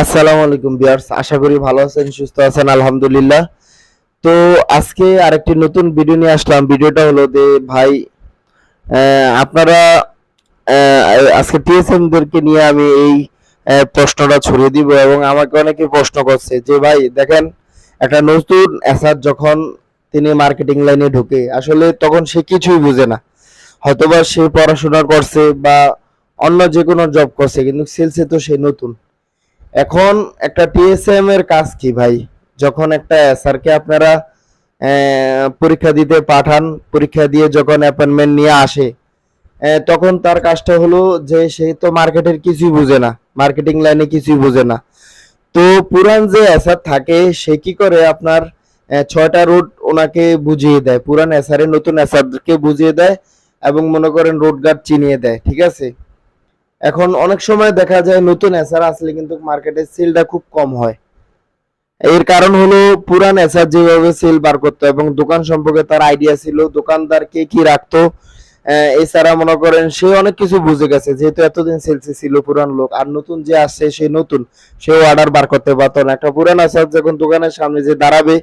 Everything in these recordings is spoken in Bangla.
আসসালামু আলাইকুম বিয়ার্স আশা করি ভালো আছেন, সুস্থ আছেন, আলহামদুলিল্লাহ। তো আজকে আরেকটি নতুন ভিডিও নিয়ে আসলাম। ভিডিওটা হলো যে ভাই আপনারা আজকে টিএসএম দেরকে নিয়ে আমি এই প্রশ্নটা ছড়িয়ে দিব এবং আমাকে অনেকে প্রশ্ন করছে যে ভাই, দেখেন, একটা নতুন অ্যাসার যখন তিনি মার্কেটিং লাইনে ঢুকে, আসলে তখন সে কিছুই বুঝে না। হয়তোবা সে পড়াশোনা করছে বা অন্য যে কোনো জব করছে, কিন্তু সেলসে তো সে নতুন। এখন একটা টিএসএম এর কাজ কি ভাই? যখন একটা এসআর কে আপনারা পরীক্ষা দিতে পাঠান, পরীক্ষা দিয়ে যখন অ্যাপয়েন্টমেন্ট নিয়ে আসে তখন তার কাজটা হলো যে সে তো মার্কেটের কিছুই বুঝে না মার্কেটিং লাইনে কিছুই বুঝে না। তো পুরান যে এসআর থাকে, সে কি করে আপনার ছয়টা রুট ওনাকে বুঝিয়ে দেয়। পুরান এসআর এর নতুন এসআরকে বুঝিয়ে দেয় এবং মনে করেন রোড গার্ড চিনিয়ে দেয়, ঠিক আছে? এখন অনেক সময় দেখা যায় নতুন এসআর আসলে কিন্তু মার্কেটে সেলটা খুব কম হয়। এর কারণ হলো পুরান এসআর যেভাবে সেল বার করতো এবং দোকান সম্পর্কে তার আইডিয়া ছিল, দোকানদার কে কি রাখতো এছাড়া মনে করেন সে অনেক কিছু বুঝে গেছে, যেহেতু এতদিন সেলসে ছিল পুরান লোক, আর নতুন যে আসছে সে নতুন সে অর্ডার বার করতে পারতো না। একটা পুরান এসআর যখন দোকানের সামনে যে দাঁড়াবে,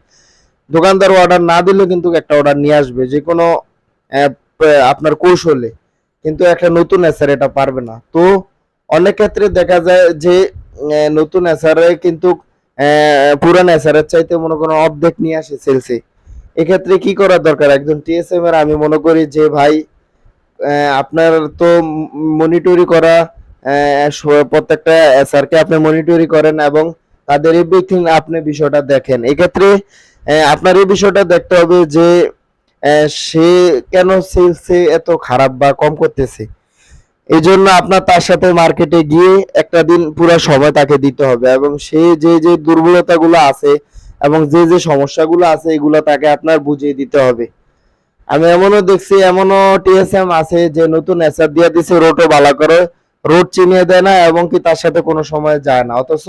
দোকানদার অর্ডার না দিলেও কিন্তু একটা অর্ডার নিয়ে আসবে যে কোনো আপনার কৌশলে। কিন্তু একটা নতুন এসআর এটা পারবে না। তো অনেক ক্ষেত্রে দেখা যায় যে নতুন এসআর কিন্তু পুরান এসআর এর চাইতে মনে করেন অর্ধেক নিয়ে আসে সেলসে এক্ষেত্রে কি করা দরকার? একজন টিএসএম এর আমি মনে করি যে, ভাই আপনার তো মনিটরি করা প্রত্যেকটা এসআর কে আপনি মনিটরি করেন এবং তাদের এভরিথিং আপনি বিষয়টা দেখেন। এক্ষেত্রে আপনার এই বিষয়টা দেখতে হবে যে সে কেন সেলসে এত খারাপ বা কম করতেছে? এই জন্য আপনার তার সাথে মার্কেটে গিয়ে একটা দিন পুরো সময় তাকে দিতে হবে এবং সে যে যে দুর্বলতাগুলো আছে এবং যে যে সমস্যাগুলো আছে এগুলো তাকে আপনার বুঝিয়ে দিতে হবে। আমি এমনও দেখছি, এমনও টিএসএম আছে যে নতুন এসআর দিয়ে দিছে রোডও বালা করে, রোড চিনিয়ে দেয় না এবং কি তার সাথে কোনো সময় যায় না। অথচ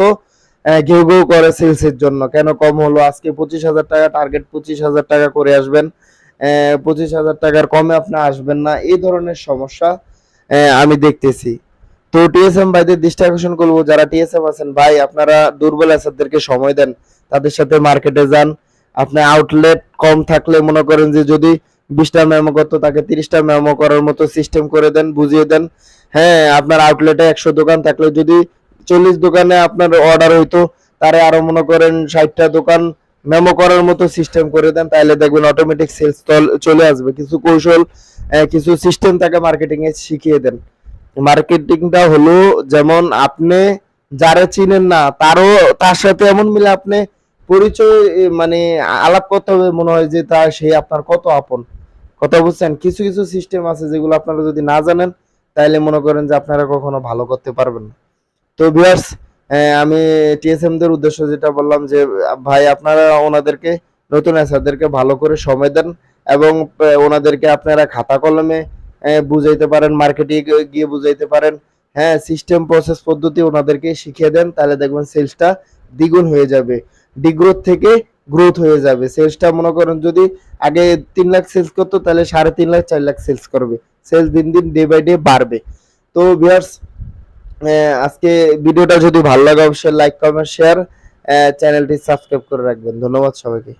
ঘেউ ঘেউ করে সেলসের জন্য। কেন কম হলো? আজকে পঁচিশ হাজার টাকা টার্গেট পঁচিশ হাজার টাকা করে আসবেন। পঁচিশ হাজার টাকার কমে আপনি আসবেন না। এই ধরনের সমস্যা আমি দেখতেছি। তো টিএসএম ভাইদের দৃষ্টি আকর্ষণ করব। যারা টিএসএম আছেন, ভাই, আপনারা দুর্বল এসারদেরকে সময় দেন। তাদের সাথে মার্কেটে যান। আপনার আউটলেট কম থাকলে মনে করেন যে যদি বিশটা মেমো করতো, তাকে তিরিশটা মেমো করার মতো সিস্টেম করে দেন, বুঝিয়ে দেন। হ্যাঁ আপনার আউটলেটে একশো দোকান থাকলে যদি চল্লিশ দোকানে আপনার অর্ডার হইতো, তারে আরও মনে করেন ষাটটা দোকান মেমো করার মতো সিস্টেম করে দেন তাহলে দেখবেন অটোমেটিক সেলস চলে আসবে। কিছু কৌশল কিছু সিস্টেম তাকে মার্কেটিং এ শিখিয়ে দেন। মার্কেটিংটা হলো যেমন আপনি যারা চিনেন না, তারও, তার সাথে এমন মিলে আপনি পরিচয় মানে আলাপ করতে হবে, মনে হয় যে তা সে আপনার কত আপন। কথা বুঝছেন? কিছু কিছু সিস্টেম আছে যেগুলো আপনারা যদি না জানেন তাহলে মনে করেন যে আপনারা কখনো ভালো করতে পারবেন না। তো ভিউয়ার্স আমি টিএসএম দের উদ্দেশ্য যেটা বললাম যে, ভাই আপনারা ওনাদেরকে, নতুন এসারদেরকে ভালো করে সময় দেন এবং ওনাদেরকে আপনারা খাতা কলমে বুঝাইতে পারেন মার্কেটে গিয়ে বুঝাইতে পারেন। হ্যাঁ সিস্টেম প্রসেস পদ্ধতি ওনাদেরকে শিখিয়ে দেন, তাহলে দেখবেন সেলসটা দ্বিগুণ হয়ে যাবে। ডিগ্রোথ থেকে গ্রোথ হয়ে যাবে। সেলসটা মনে করেন যদি আগে তিন লাখ সেলস করতো, তাহলে সাড়ে তিন লাখ, চার লাখ সেলস করবে। সেলস দিন দিন ডে বাই ডে বাড়বে। তো ভিউয়ার্স আজকে ভিডিওটা যদি ভালো লাগে, অবশ্যই লাইক কমেন্ট শেয়ার চ্যানেলটি সাবস্ক্রাইব করে রাখবেন। ধন্যবাদ সবাইকে।